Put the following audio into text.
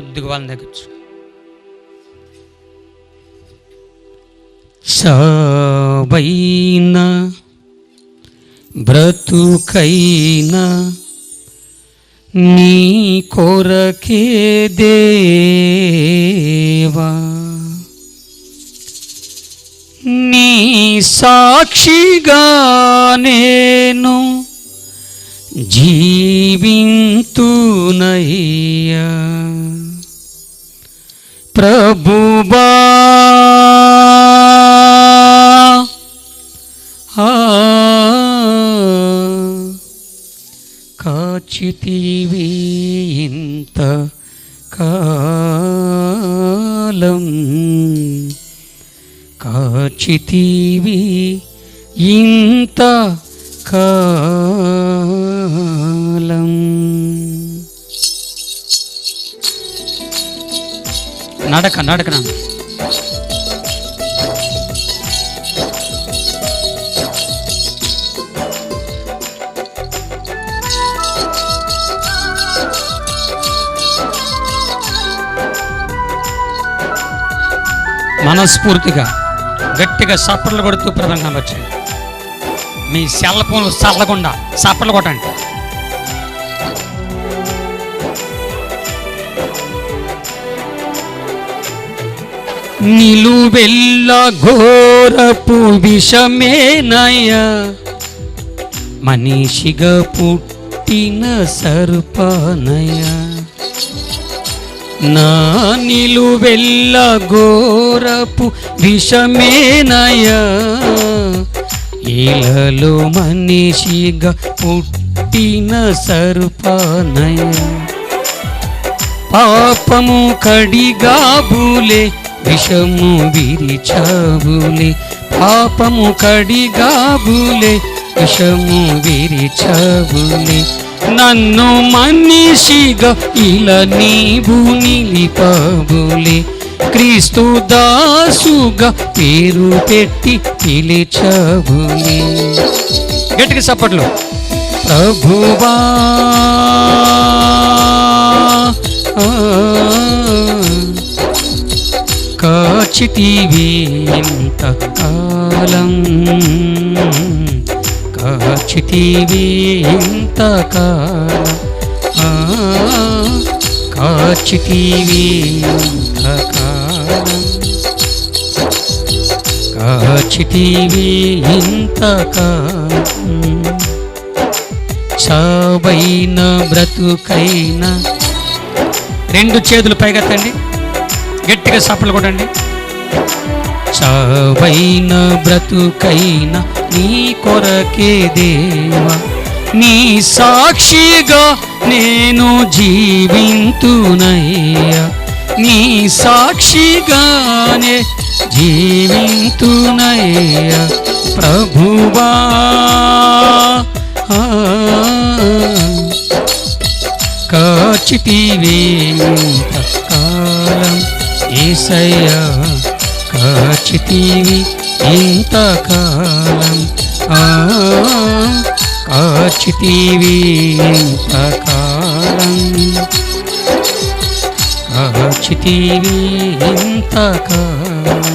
కొద్దిగా వాళ్ళని తగ్గచ్చు చావైనా బ్రతుకైనా నీ కొరకే దేవా. నీ సాక్షిగా నేను జీవింతునయ్యా. ప్రభుబా కాచితీవి కాచితివి ఇంత కాలం. కాచితివి ఇంత కా నడక నడక మనస్ఫూర్తిగా గట్టిగా సప్పట్లు కొడుతూ ప్రధానంగా వచ్చండి మీ సెల్ ఫోన్లు చల్లకుండా సప్పట్లు కొట్టండి. నిలువెల్ల ఘోరపు విషమేనయ్యా. మనిషిగా పుట్టిన సర్పనయ్యా. నా నిలువెల్ల ఘోరపు విషమేనయ్యా. ఇలలో మనిషిగా పుట్టిన సర్పనయ్యా. పాపము కడిగా బూలే విషము విరిచాబులే పాపము కడిగాబులే విషము విరిచాబులే నన్ను మనిషిగా ఇలా నీవు నిలిపాబులే క్రీస్తు దాసుగా పేరు పెట్టి పిలిచాబులే గట్టిగా చప్పట్లు. ప్రభువా కాచితివి ఇంత కాలం. కాచితివి ఇంత కాలం. కాచితివి ఇంత కాచితివి ఇంత కాలం. చావైన బ్రతుకైన రెండు చేతులు పైకెత్తండి. గట్టిగా సప్పలు కొట్టండి. చావైన బ్రతుకైన నీ కొరకే దేవా నీ సాక్షిగా నేను జీవింతునయ్యా. నీ సాక్షిగానే జీవింతునయ్యా. ప్రభువా ఆ, కాచితివే కాలం ఏసయ్యా కాచితీవి ఇంతకాలం. కాచితీవి ఇంతకాలం. కాచితీవి ఇంతకాలం.